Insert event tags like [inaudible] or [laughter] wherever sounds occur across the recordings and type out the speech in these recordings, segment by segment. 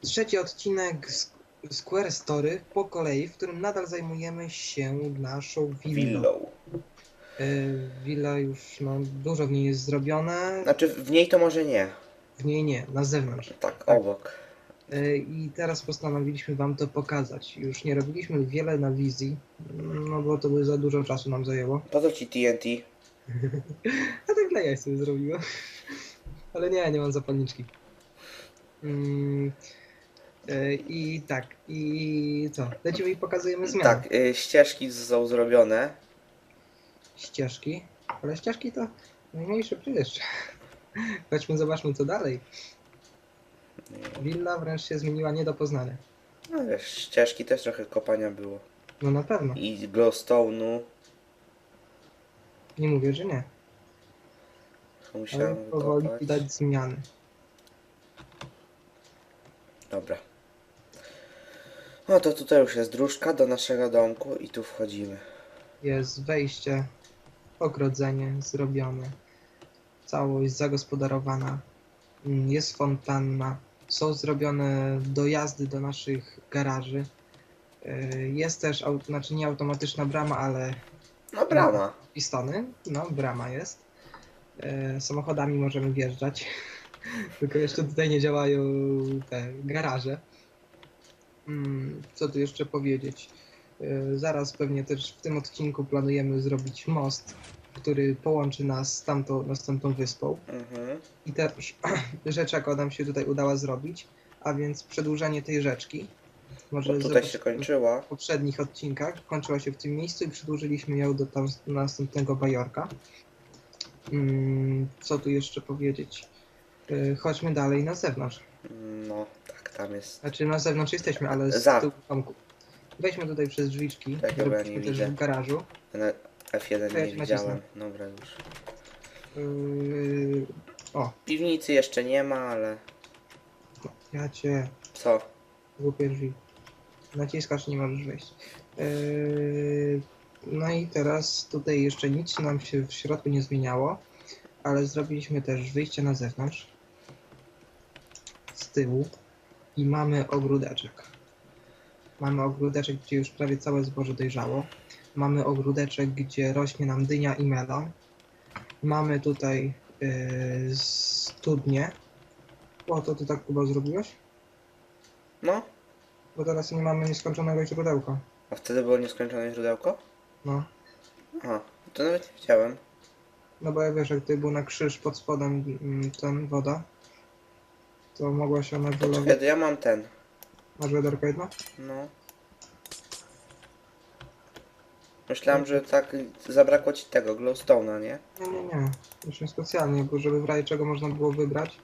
trzeci odcinek Square Story po kolei, w którym nadal zajmujemy się naszą willą. Willą. Y, Willa już, no, dużo w niej jest zrobione, Znaczy w niej to może nie. w niej nie, na zewnątrz. Tak, obok. Y, I teraz postanowiliśmy wam to pokazać. Już nie robiliśmy wiele na wizji, no bo to by za dużo czasu nam zajęło. Po co ci TNT? [laughs] A tak dla jaj sobie zrobiłem. Ale nie, nie mam zapalniczki. Mm, y, I tak, i co? Lecimy i pokazujemy zmiany. Tak, y, ścieżki są zrobione. Ścieżki. Ale ścieżki to najmniejszy przecież. Chodźmy, zobaczmy co dalej. Willa wręcz się zmieniła nie do poznania. No wiesz, ścieżki też trochę kopania było. No na pewno. I glowstone'u. Nie mówię, że nie. Ale Musiałem powoli wykopać. widać zmiany. Dobra. No to tutaj już jest dróżka do naszego domku i tu wchodzimy. Jest wejście, ogrodzenie zrobione, całość zagospodarowana, mm, jest fontanna, są zrobione dojazdy do naszych garaży. Yy, Jest też, znaczy nie automatyczna brama, ale No brama. pistony, no brama jest. Yy, Samochodami możemy wjeżdżać, [laughs] tylko jeszcze tutaj nie działają te garaże. Mm, Co tu jeszcze powiedzieć? Yy, Zaraz pewnie też w tym odcinku planujemy zrobić most, który połączy nas z tamtą, z tamtą wyspą. Mhm. I ta [clears throat] rzecz, jaka nam się tutaj udała zrobić, a więc przedłużenie tej rzeczki. Może Bo tutaj się kończyła. w poprzednich odcinkach. Kończyła się w tym miejscu i przedłużyliśmy ją do tam następnego bajorka. Mm, co tu jeszcze powiedzieć? Yy, Chodźmy dalej na zewnątrz. No, tak, tam jest. Znaczy na zewnątrz jesteśmy, ale z Za. tyłu domku. Wejdźmy tutaj przez drzwiczki. Tak, ja Zrobiliśmy nie też widzę. w garażu. Na F1 nie Weź, widziałem. Dobra już. Yy, o, Piwnicy jeszcze nie ma, ale... ja cię Co? głupie drzwi. Naciskasz, nie możesz wejść. Yy, no i teraz tutaj jeszcze nic nam się w środku nie zmieniało, ale zrobiliśmy też wyjście na zewnątrz z tyłu i mamy ogródeczek. Mamy ogródeczek, gdzie już prawie całe zboże dojrzało. Mamy ogródeczek, gdzie rośnie nam dynia i melon. Mamy tutaj yy, studnię. O, to ty tak Kuba zrobiłeś? No? Bo teraz nie mamy nieskończonego źródełka. A wtedy było nieskończone źródełko? No. Aha, to nawet nie widziałem. No bo ja wiesz, jak tutaj był na krzyż pod spodem mm, ten woda, to mogła się ona wylewać. Czekaj, ja mam ten. Masz wiaderko jedno? No. Myślałem, że tak zabrakło ci tego glowstone'a, nie? Nie, nie, nie. Już nie specjalnie, bo żeby w razie czego można było wybrać.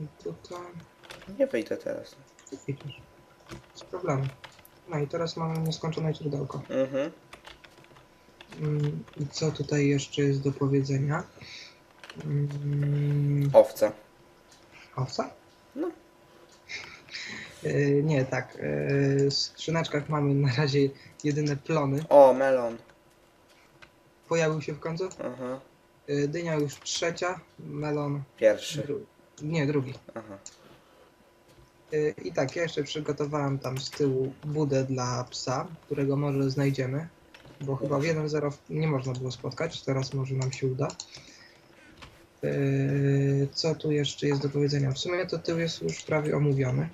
I tutaj Nie wyjdę teraz. widzisz. Bez problemu. No i teraz mamy nieskończone źródełko. Mhm. Mm, I co tutaj jeszcze jest do powiedzenia? Mm, Owca. Owca? No. Yy, nie, tak. Yy, w skrzyneczkach mamy na razie jedyne plony. O, melon. Pojawił się w końcu. Aha. Yy, dynia już trzecia, melon Pierwszy. dru nie, drugi. Aha. I tak, ja jeszcze przygotowałem tam z tyłu budę dla psa, którego może znajdziemy. Bo chyba w 1.0 nie można było spotkać, teraz może nam się uda. Yy, co tu jeszcze jest do powiedzenia? W sumie to tył jest już prawie omówiony.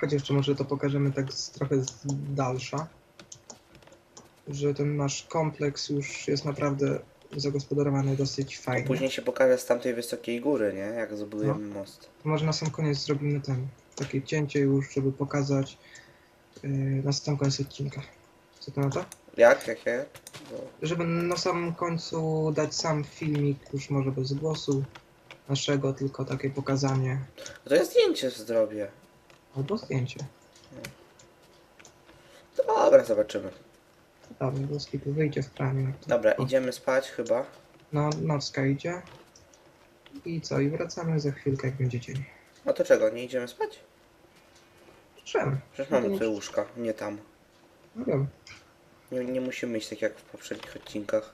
Choć jeszcze może to pokażemy tak z, trochę z dalsza. Że ten nasz kompleks już jest naprawdę zagospodarowany dosyć fajnie. Później się pokaże z tamtej wysokiej góry, nie? Jak zbudujemy No. most. Może na sam koniec zrobimy ten, takie cięcie już, żeby pokazać yy, na sam koniec odcinka. Co to na to? Jak? Jakie? Bo... Żeby na samym końcu dać sam filmik, już może bez głosu naszego, tylko takie pokazanie To ja zdjęcie zrobię. albo zdjęcie. Dobra, zobaczymy. Dobra, do skipu wyjdzie w jak to- Dobra, o, idziemy spać chyba. No, nocka idzie. I co? I wracamy za chwilkę, jak będzie dzień. No to czego, nie idziemy spać? Czemu? Przecież No mamy nie- te łóżka, nie tam. No wiem. Nie, nie musimy iść tak jak w poprzednich odcinkach.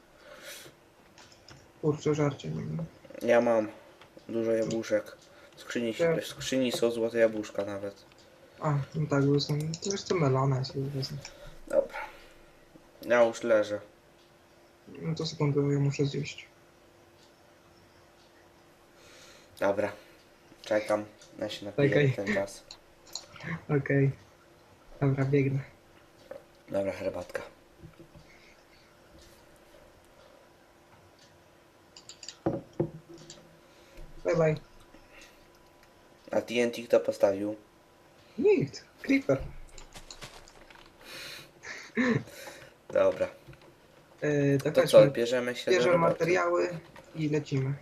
Kurczę, żarcie nie wiem. Ja mam dużo jabłuszek. W skrzyni, w skrzyni są złote jabłuszka nawet. A, no tak, bo są... To jest to melona, jest wezmę. Dobra. Ja już leżę. No to sekundę, ja muszę zjeść. Dobra. Czekam. Ja się napiję Czekaj. ten czas. [laughs] Okej. Dobra, biegnę. Dobra, herbatka. Bye bye. A TNT kto postawił? Nikt. Creeper. Dobra. Yy, to chodźmy. co, bierzemy się do Bierzemy roboty. materiały i lecimy.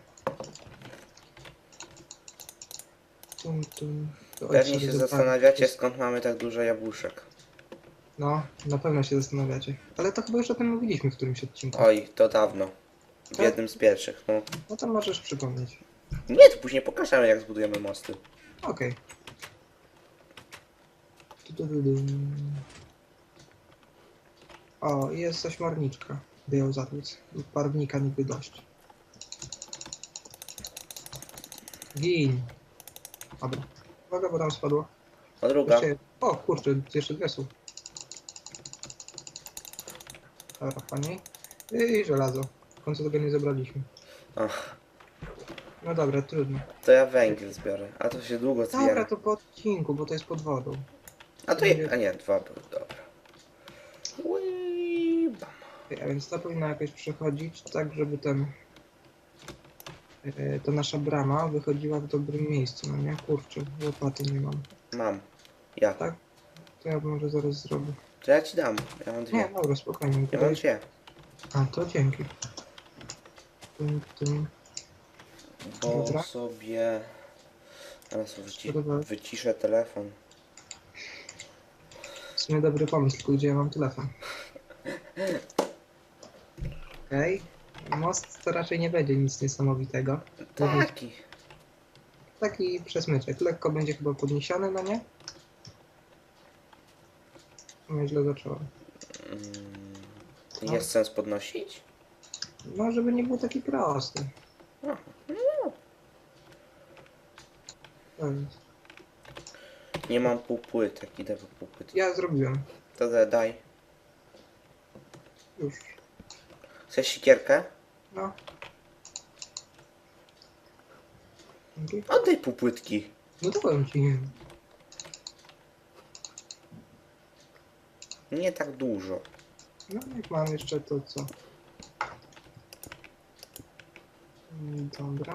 Tum, tum. To Pewnie ojciec się zastanawiacie skąd mamy tak dużo jabłuszek. No, na pewno się zastanawiacie. Ale to chyba już o tym mówiliśmy w którymś odcinku. Oj, to dawno. W Tak? jednym z pierwszych, no. No to możesz przypomnieć. Nie, to później pokażemy jak zbudujemy mosty. Okej. O, jest ośmiorniczka. By ją zatłuc. Barwnika niby dość. Gin. Dobra. Uwaga, bo tam spadło. A druga. Jeszcze... O, kurczę, jeszcze dwie są. Dobra, fajnie. I żelazo. W końcu tego nie zebraliśmy. Ach, No dobra, trudno. to ja węgiel zbiorę. A to się długo Dobra, zbiera. to po odcinku, bo to jest pod wodą. A to je... A nie, dwa były, dobra. Ui, bam. A więc to powinno jakoś przechodzić tak, żeby ten... e, Ta nasza brama wychodziła w dobrym miejscu, no nie? Kurczę, łopaty nie mam. Mam. Ja. Tak? To ja może zaraz zrobię. To ja ci dam. Ja mam Nie, dwie. dobra, spokojnie. Ja mam dwie. A, to dzięki. Tum, tum. Bo Dobra. sobie... Teraz wyci... Dobra. wyciszę telefon. W sumie dobry pomysł, tylko gdzie ja mam telefon. Okej. Most to raczej nie będzie nic niesamowitego. Taki. Taki przesmyczek. Lekko będzie chyba podniesiony, no nie? No źle zacząłem. Mm, jest sens podnosić? No, żeby nie był taki prosty. Aha. Nie mam półpłytek, idę po półpłytki. Ja zrobiłem. To da- daj. Już. Chcesz sikierkę? No. Dzięki. Oddaj półpłytki. No dałem ci. Nie tak dużo. No jak mam jeszcze to co? Mm, Dobra.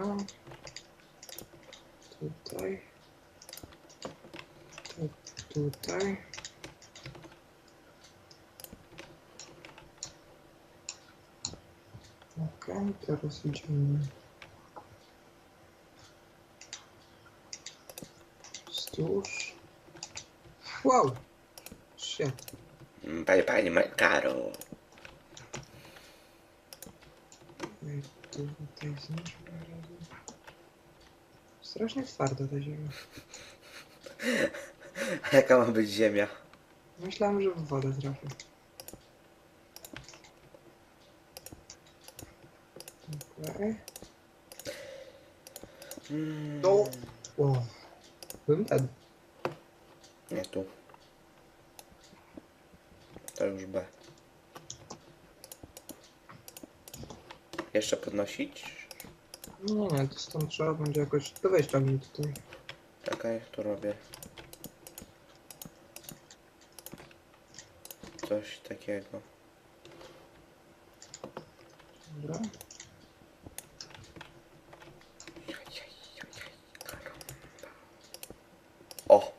Tutaj. Tu, tutaj. Okej, teraz idziemy. Wzdłuż. Wow! Shit. Mm, Panie, panie Makaro. Ej, tu- Tutaj zniszczmy razu. Strasznie twarda ta ziemia. A jaka ma być ziemia? Myślałem, że w wodę trafię. Okej. Mm, No. Bym ten. Nie tu. To już B. Jeszcze podnosić? Nie, nie, to stąd trzeba będzie jakoś do wejścia mi tutaj. Czekaj, tu robię. Coś takiego. Dobra. O!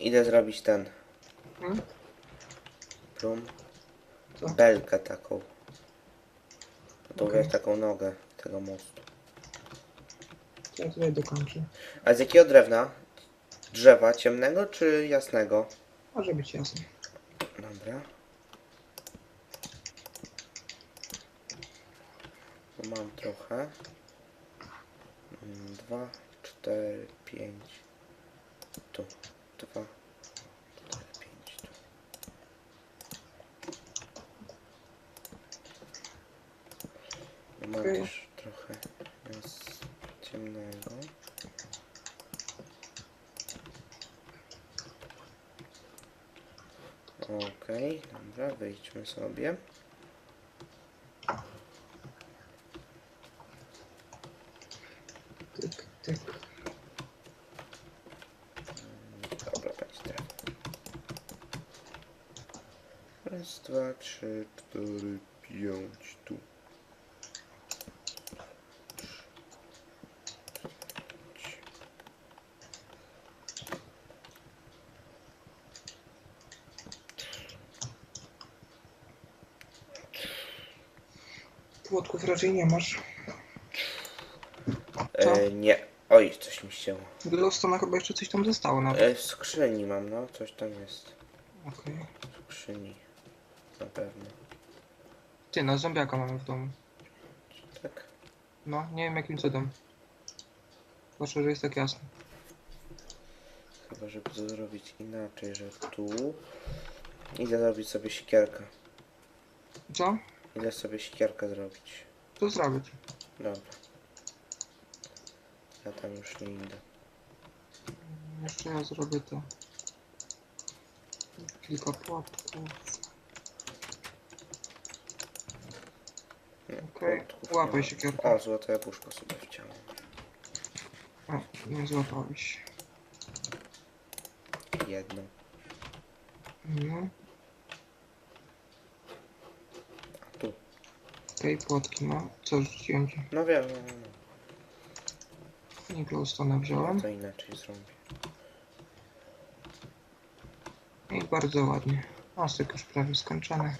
Idę zrobić ten Hmm? Plum. Co? Belkę taką. To Okej. wiesz, taką nogę tego mostu. Ja tutaj dokończę. A z jakiego drewna? Drzewa ciemnego czy jasnego? Może być jasne. Dobra. Tu Mam trochę. Mm, Dwa, cztery, pięć. Tu. Dwa, cztery, pięć. Tu. mam Okej. też trochę jest ciemnego. Okej, dobra, wyjdźmy sobie. Tyk, tyk. Dobra, będzie drewno. Raz, dwa, trzy, cztery, pięć, tu. Płotków raczej nie masz. E, nie. Oj, coś mi ścięło. Glowstone chyba jeszcze coś tam zostało nawet. E, w skrzyni mam, no, coś tam jest. Okej. W skrzyni. Na pewno. Ty, no zombiaka mamy w domu. Tak. No, nie wiem jakim cudem. Proszę, że jest tak jasno. Chyba, żeby to zrobić inaczej, że tu... Idę zrobić sobie siekierkę. Co? Idę sobie siekierkę zrobić. To zrobię. ci. Dobra. Ja tam już nie idę. Jeszcze ja zrobię to. Kilka płotków. Nie, Okej, płotków nie łapaj mam. siekierkę. O, złote jabłuszko sobie wciąłem. O, nie złapałeś. Jedno. No. A tu. Okej, płotki, no. Co rzuciłem ci? No wiem, no, no, no. Nie glowstone Ja wziąłem. to inaczej zrobię. I bardzo ładnie. Ostek już prawie skończony.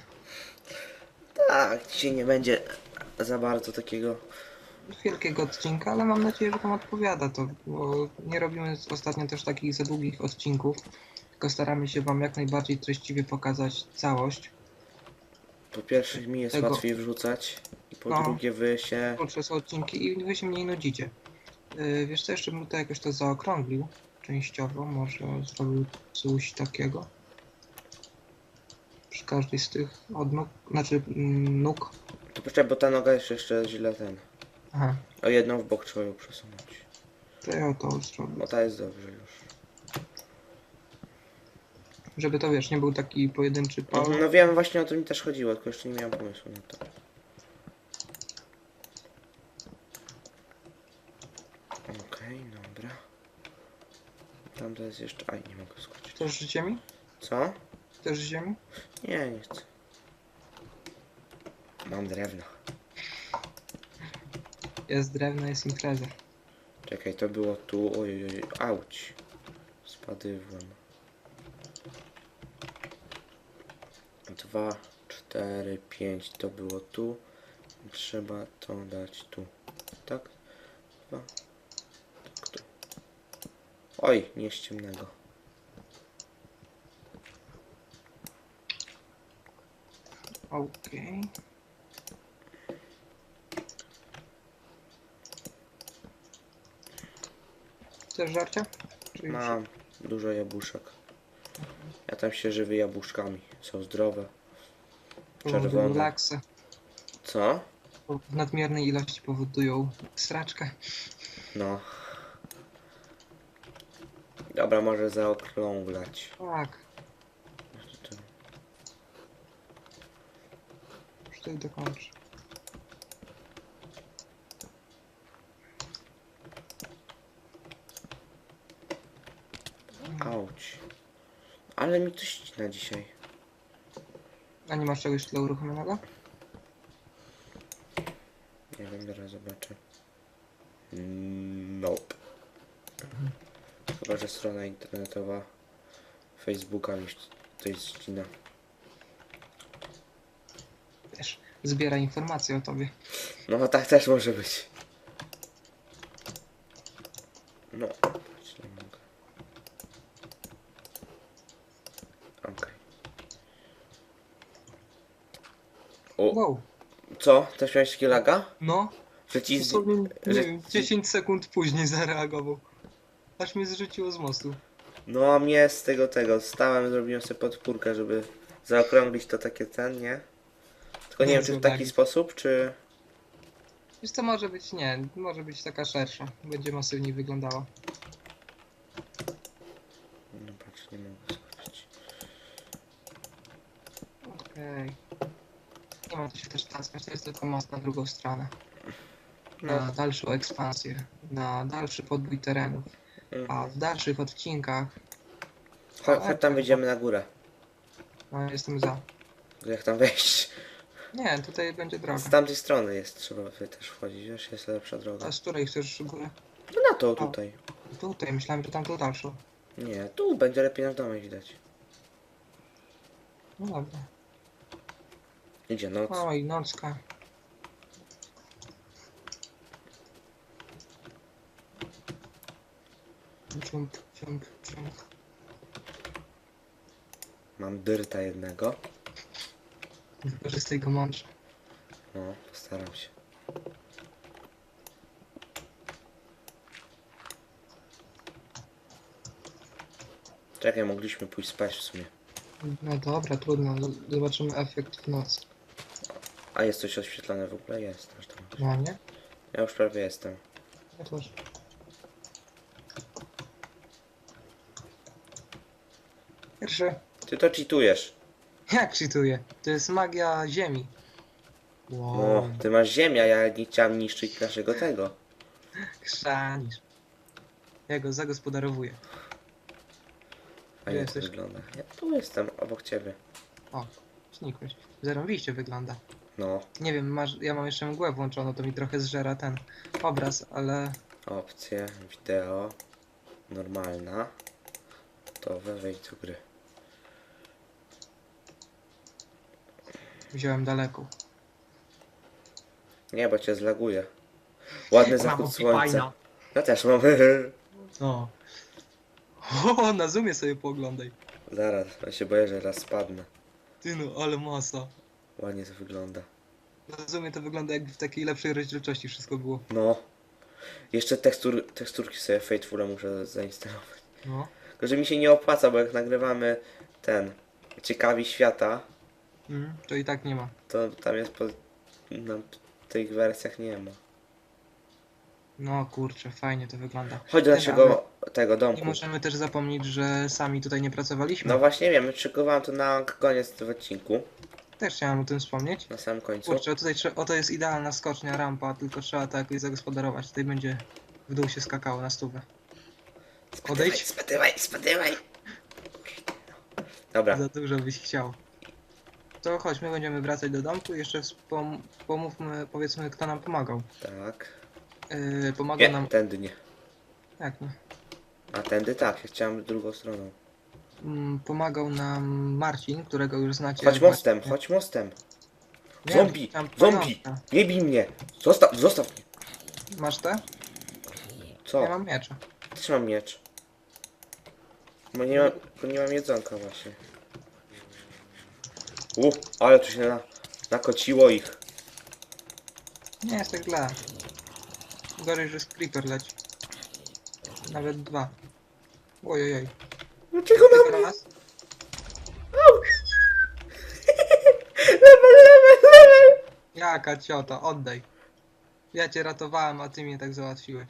Tak, dzisiaj nie będzie za bardzo takiego... Wielkiego odcinka, ale mam nadzieję, że Wam odpowiada to, bo nie robimy ostatnio też takich za długich odcinków, tylko staramy się Wam jak najbardziej treściwie pokazać całość. Po pierwsze mi jest Tego- łatwiej wrzucać. I po No. drugie wy się... Krótsze są odcinki i Wy się mniej nudzicie. Yy, wiesz co, jeszcze bym to jakoś to zaokrąglił częściowo, może zrobił coś takiego. Przy każdej z tych odnóg, znaczy mm, nóg. To poczekaj, bo ta noga jest jeszcze źle ten. Aha, O jedną w bok trzeba ją przesunąć. to ja to zrobię. Bo ta jest dobrze już. Żeby to wiesz, nie był taki pojedynczy pał. No wiem, właśnie o to mi też chodziło, tylko jeszcze nie miałem pomysłu na to. Okej, dobra. Tam to jest jeszcze... Aj, nie mogę skoczyć. Chcesz ziemi? Co? Chcesz ziemi? Nie, nie chcę. Mam drewno. Jest drewno, jest impreza. Czekaj, to było tu. Oj, oj, oj, auć. Spadywłem. Dwa, cztery, pięć. To było tu. Trzeba to dać tu. Tak? Dwa. Tak, tu. Oj, nie z ciemnego. Okej. Chcesz żarcia? Czy już? Mam dużo jabłuszek. Ja tam się żywię jabłuszkami. Są zdrowe. Powodują czerwone. laksę. Co? Bo W nadmiernej ilości powodują sraczkę. No. Dobra, może zaokrąglać. Tak, już tutaj dokończę. Auć. Ale mi to ścina dzisiaj. A nie masz czegoś tyle uruchomionego? Nie wiem, zaraz zobaczę. Nope. Chyba, że strona internetowa Facebooka mi coś ścina. Wiesz, zbiera informacje o tobie. No tak też może być. No, nie mogę. Okej. O, Wow, co? Też miałeś takiego laga? no, Że ci z... dosłownie, nie że wiem, ci- 10 sekund później [laughs] zareagował. Aż mnie zrzuciło z mostu. No a mnie z tego tego stałem, zrobiłem sobie podpórkę, żeby zaokrąglić to takie ten, nie? Tylko nie wiem czy w taki sposób, czy... Wiesz co, może być, nie, może być taka szersza. Będzie masywniej wyglądała. No patrz, nie mogę skoczyć. Okej. Nie ma co się też to jest tylko most na drugą stronę. No. Na dalszą ekspansję, na dalszy podbój terenów. A Mhm. w dalszych odcinkach, Chodź, chodź tam wyjdziemy na górę. no jestem za. Jak tam wejść? Nie, tutaj będzie droga. Z tamtej strony jest, trzeba wy też wchodzić, wiesz, jest lepsza droga. A z której chcesz górę? No na to tutaj. Tutaj, myślałem, że tamtą dalszą. Nie, tu będzie lepiej nasz domek widać. No dobra. Idzie noc. Oj, nocka. Jump, jump, jump. Mam dyrta jednego. Wykorzystaj go mądrze. No, postaram się. Czekaj, mogliśmy pójść spać w sumie. No dobra, trudno. Zobaczymy efekt w nocy. A jest coś oświetlone w ogóle? Jest. Aż tam. No nie? Ja już prawie jestem. Ja też. Pierwszy. Ty to cheatujesz. Jak czytuję? To jest magia ziemi. Wow. No, ty masz ziemia, ja nie chciałem niszczyć naszego tego. Chrzanisz. Ja go zagospodarowuję. Fajnie to jesteś? wygląda. Ja tu jestem, obok ciebie. O, znikłeś. Zarąbiście wygląda. No, Nie wiem, masz, ja mam jeszcze mgłę włączoną, to mi trochę zżera ten obraz, ale opcje, wideo, normalna. Gotowe, wejdź do gry. wziąłem daleko. Nie, bo cię zlaguje. Ładny zachód słońca. Ja też mam. No. [laughs] O, na zoomie sobie pooglądaj. Zaraz, ja się boję, że raz spadnę. Ty no, ale masa. Ładnie to wygląda. Na zoomie to wygląda jakby w takiej lepszej rozdzielczości wszystko było. No. Jeszcze tekstur, teksturki sobie Fatefula muszę zainstalować. No. Tylko, że mi się nie opłaca, bo jak nagrywamy ten Ciekawi Świata, Mm, to i tak nie ma. to tam jest po... W tych wersjach nie ma. No kurczę, fajnie to wygląda. Chodź do naszego tego Nie domku. możemy też zapomnieć, że sami tutaj nie pracowaliśmy. No właśnie wiem, szykowałem to na koniec w odcinku. Też chciałem o tym wspomnieć. Na samym końcu. Kurczę, tutaj oto jest idealna skocznia, rampa, tylko trzeba to jakoś zagospodarować. Tutaj będzie w dół się skakało na stówę. Odejdź. spadywaj, spadywaj. Dobra, Za dużo byś chciał. To chodź, my będziemy wracać do domku i jeszcze wspom- pomówmy, powiedzmy, kto nam pomagał. tak. Yy, pomagał Nie, nam... tędy nie. Jak nie? A tędy tak, ja chciałem drugą stroną. Mm, pomagał nam Marcin, którego już znacie. Chodź mostem, właśnie- chodź mostem. Wiem, Zombie, tam zombie, nie bij mnie. Zostaw, zostaw mnie. Masz te? Co? Ja mam miecza. Też mam miecz. Bo nie mam, bo nie mam jedzonka właśnie. U, ale tu się na, nakociło ich. Nie jest tak źle. Gorzej, że creeper leci. Nawet dwa. Ojojoj. Dlaczego na Tylko mnie? raz. [laughs] Level, level, level. Jaka ciota, oddaj. Ja cię ratowałem, a ty mnie tak załatwiłeś.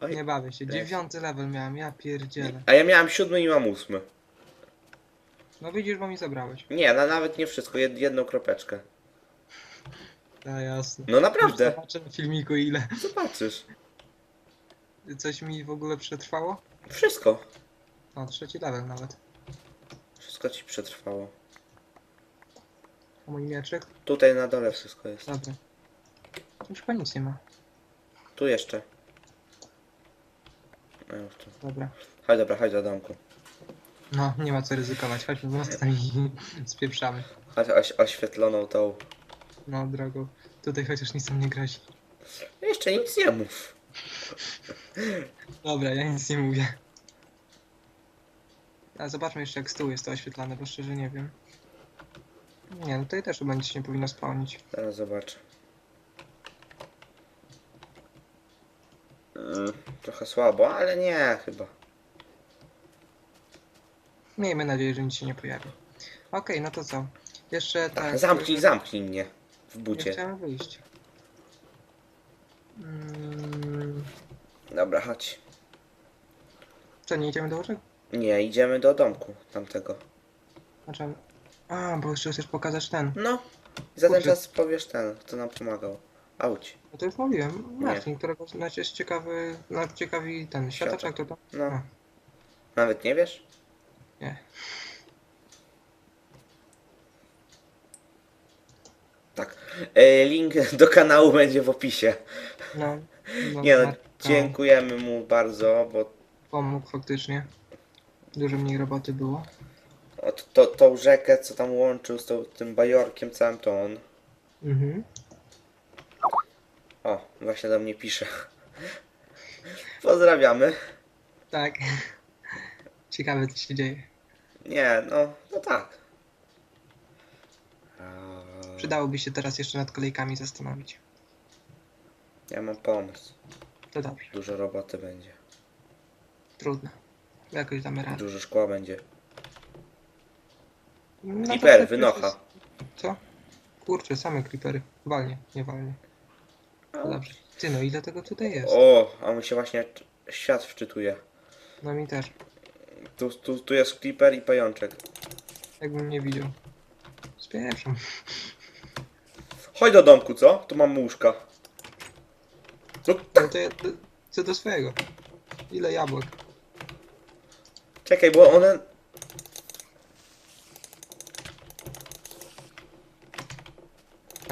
Oj, Nie bawię się. Dziewiąty level miałem, ja pierdzielę. A ja miałem siódmy i mam ósmy. No widzisz, bo mi zabrałeś. Nie, na, nawet nie wszystko, jed, jedną kropeczkę. A jasne. No naprawdę, Zobaczę na filmiku ile. zobaczysz. Coś mi w ogóle przetrwało? Wszystko. O, trzeci level nawet. Wszystko ci przetrwało. A mój mieczyk? Tutaj na dole wszystko jest. Dobra. Już chyba nic nie ma. Tu jeszcze. No już tu. Dobra. Chodź dobra, chodź do domku. No, nie ma co ryzykować. Chodźmy mostem i [laughs] spieprzamy. Chodź oś, oświetloną tą. No, drogą. Tutaj chociaż nic nam nie grozi. Jeszcze nic nie mów. Dobra, ja nic nie mówię. A zobaczmy jeszcze jak z tyłu jest to oświetlane, bo szczerze nie wiem. Nie, no tutaj też chyba nic się nie powinno spełnić. Zaraz zobaczę. Mm, trochę słabo, ale nie chyba. Miejmy nadzieję, że nic się nie pojawi. Okej, no to co? Jeszcze tak. zamknij, y, zamknij mnie w Ja bucie. chciałem wyjść. Mm, Dobra, chodź. co, nie idziemy do łóżek? Nie, idziemy do domku tamtego. Znaczy... A, bo jeszcze chcesz pokazać ten. No. I za ten Kurczę. czas powiesz ten, kto nam pomagał. Auć. No to już mówiłem. Marcin, którego znaczy jest ciekawy, no, ciekawi ten, jak to tam? No. A. Nawet nie wiesz? Nie. Tak. E, link do kanału będzie w opisie. No. no Nie no, dziękujemy mu bardzo, bo Pomógł faktycznie. Dużo mniej roboty było. o, to, tą rzekę, co tam łączył z tą, tym bajorkiem całym, to on. Mhm. O, właśnie do mnie pisze. Pozdrawiamy. Tak. Ciekawe co się dzieje. Nie, no, no tak. A, Przydałoby się teraz jeszcze nad kolejkami zastanowić. Ja mam pomysł. To dobrze. Dużo roboty będzie. Trudno. Jakoś damy radę. Dużo szkła będzie. No to Creeper, wynocha. jest- Co? Kurczę, same creepery. Walnie, nie walnie. No dobrze. Ty no, ile tego tutaj jest? O, a mi się właśnie cz- świat wczytuje. No mi też. Tu, tu, tu jest creeper i pajączek. Jakbym nie widział. Spieszam. Chodź do domku, co? Tu mam łóżka. No, No to ja, to, co do swojego. Ile jabłek? Czekaj, bo one...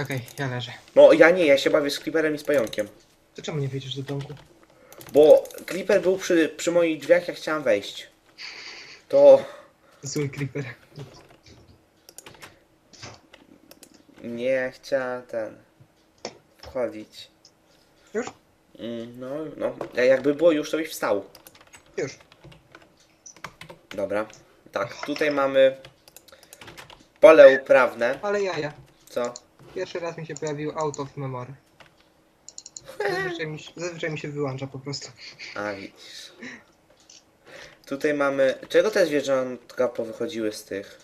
Okej, ja leżę. No, ja nie, ja się bawię z creeperem i z pająkiem. To czemu nie wyjdziesz do domku? Bo creeper był przy, przy moich drzwiach, jak chciałem wejść. To Zły creeper. nie chciałem ten... wchodzić. Już? Mm, No, no, a jakby było już, to byś wstał. Już. Dobra. Tak, tutaj mamy pole uprawne. Ale jaja. Co? Pierwszy raz mi się pojawił out of memory. Zazwyczaj mi, się- zazwyczaj mi się wyłącza po prostu. A widzisz. Tutaj mamy. Czego te zwierzątka powychodziły z tych?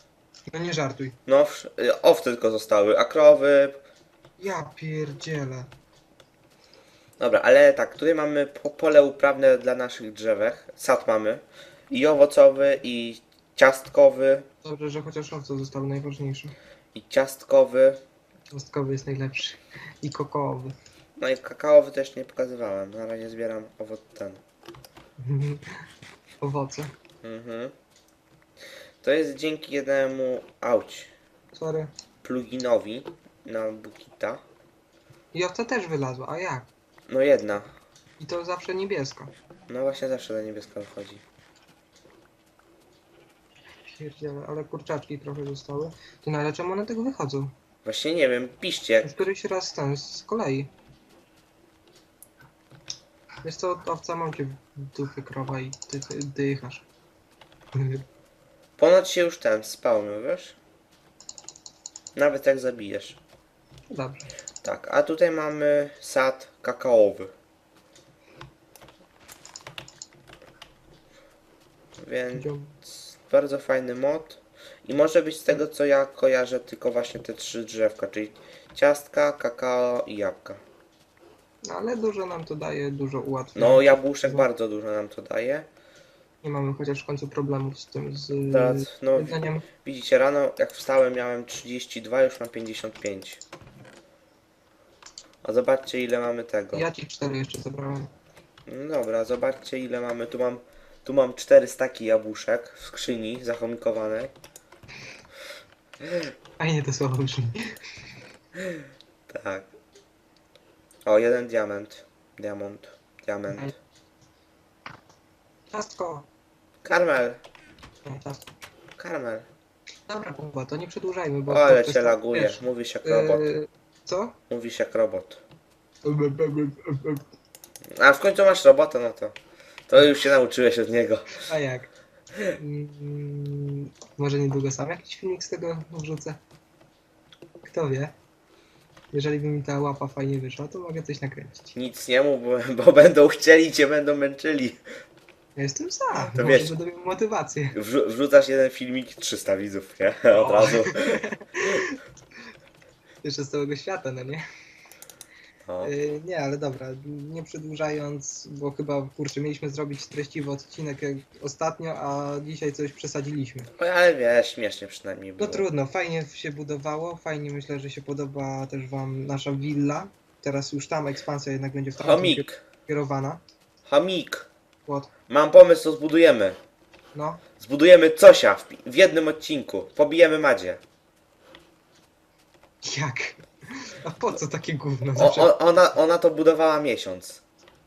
No nie żartuj. No, wsz- y, owce tylko zostały, a krowy. Ja pierdzielę. Dobra, ale tak, tutaj mamy po pole uprawne dla naszych drzewek. Sad mamy. I owocowy, i ciastkowy, Dobrze, że chociaż owce zostały najważniejsze. i ciastkowy. Cząstkowy jest najlepszy. I kokołowy. No i kakaowy też nie pokazywałem. Na razie zbieram owoc ten. [laughs] Owoce. Mhm. To jest dzięki jednemu auć Sorry. pluginowi na Bukita. I owca też wylazła, a jak? No jedna. I to zawsze niebiesko. No właśnie zawsze ta niebieska wychodzi. Pierdzielę, ale kurczaczki trochę zostały. Ty no ale czemu one tego wychodzą? Właśnie nie wiem, piszcie. Już któryś raz ten z kolei. Jest to owca mam cię w dupy krowa i ty, ty dychasz. Ponoć się już ten spełnił, wiesz? Nawet jak zabijesz. Dobrze. Tak, a tutaj mamy sad kakaowy. Więc. Bardzo fajny mod. I może być z tego co ja kojarzę tylko właśnie te trzy drzewka, czyli ciastka, kakao i jabłka. No, ale dużo nam to daje, dużo ułatwia. No jabłuszek bardzo dużo nam to daje. Nie mamy chociaż w końcu problemów z tym, z Teraz, no jedzeniem. widzicie, rano jak wstałem miałem 32, już mam 55. A zobaczcie ile mamy tego. Ja ci cztery jeszcze zabrałem. No dobra, zobaczcie ile mamy. Tu mam, tu mam 4 staki jabłuszek w skrzyni zachomikowanej. Fajnie to słowo brzmi. Tak. O, jeden diament. Diamont. Diament. Ciastko. Karmel. Nie, ciastko. Karmel. Dobra, Kuba, to nie przedłużajmy, bo... O, ale cię to, laguje. wiesz, Mówisz jak robot. yy, Co? Mówisz jak robot. [laughs] A w końcu masz robota, no to. To już się nauczyłeś od niego. A jak? Mm, może niedługo sam jakiś filmik z tego wrzucę? Kto wie? Jeżeli by mi ta łapa fajnie wyszła, to mogę coś nakręcić. Nic nie mów, bo, bo będą chcieli cię będą męczyli. Ja jestem za, To może wiesz. będę miał motywację. Wrzu- wrzucasz jeden filmik 300 widzów, nie? [laughs] Od O. razu. [laughs] Jeszcze z całego świata, no nie? No. Yy, nie, ale dobra, nie przedłużając, bo chyba, kurczę, mieliśmy zrobić treściwy odcinek jak ostatnio, a dzisiaj coś przesadziliśmy. Oj, Ale wiesz, śmiesznie przynajmniej No było. trudno, fajnie się budowało, fajnie myślę, że się podoba też wam nasza willa. Teraz już tam ekspansja jednak będzie w tamtym Chomik, kierowana. chomik. What? Mam pomysł, co zbudujemy. No, Zbudujemy cosia w, w jednym odcinku. Pobijemy Madzie. jak? A po co takie gówno? O, Zawsze... o, ona, ona to budowała miesiąc.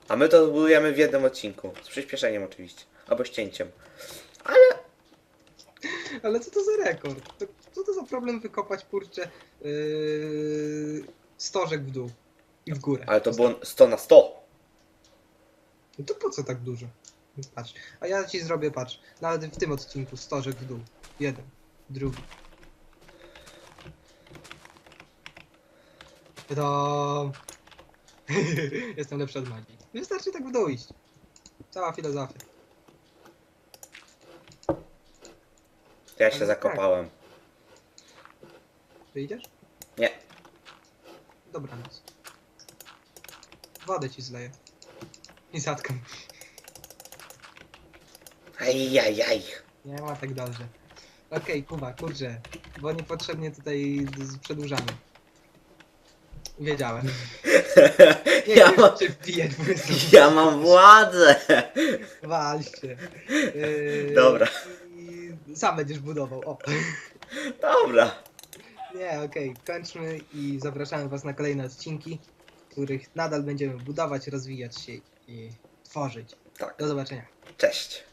A my to zbudujemy w jednym odcinku. Z przyspieszeniem oczywiście. Albo ścięciem. Ale co to za rekord? To, co to za problem wykopać, kurczę, yy, stożek w dół i w górę? Ale to było 100 na 100. No to po co tak dużo? Patrz, a ja ci zrobię, patrz, nawet w tym odcinku stożek w dół. Jeden, drugi. To... [laughs] Jestem lepszy od magii. Wystarczy tak w dół iść. Cała filozofia. Ja Ale się tak. zakopałem. Wyjdziesz? Nie. Dobranoc. Wodę ci zleję. I zatkam. Ajajaj. Nie ma tak dobrze. Okej, Kuba, kurczę, bo niepotrzebnie tutaj z- przedłużamy. Wiedziałem. [laughs] Nie Ja mam, po prostu. ja mam władzę. Wal się. Yy, Dobra. I sam będziesz budował. O. Dobra. Nie, okej, kończmy i zapraszamy was na kolejne odcinki, w których nadal będziemy budować, rozwijać się i tworzyć. Tak. Do zobaczenia. Cześć.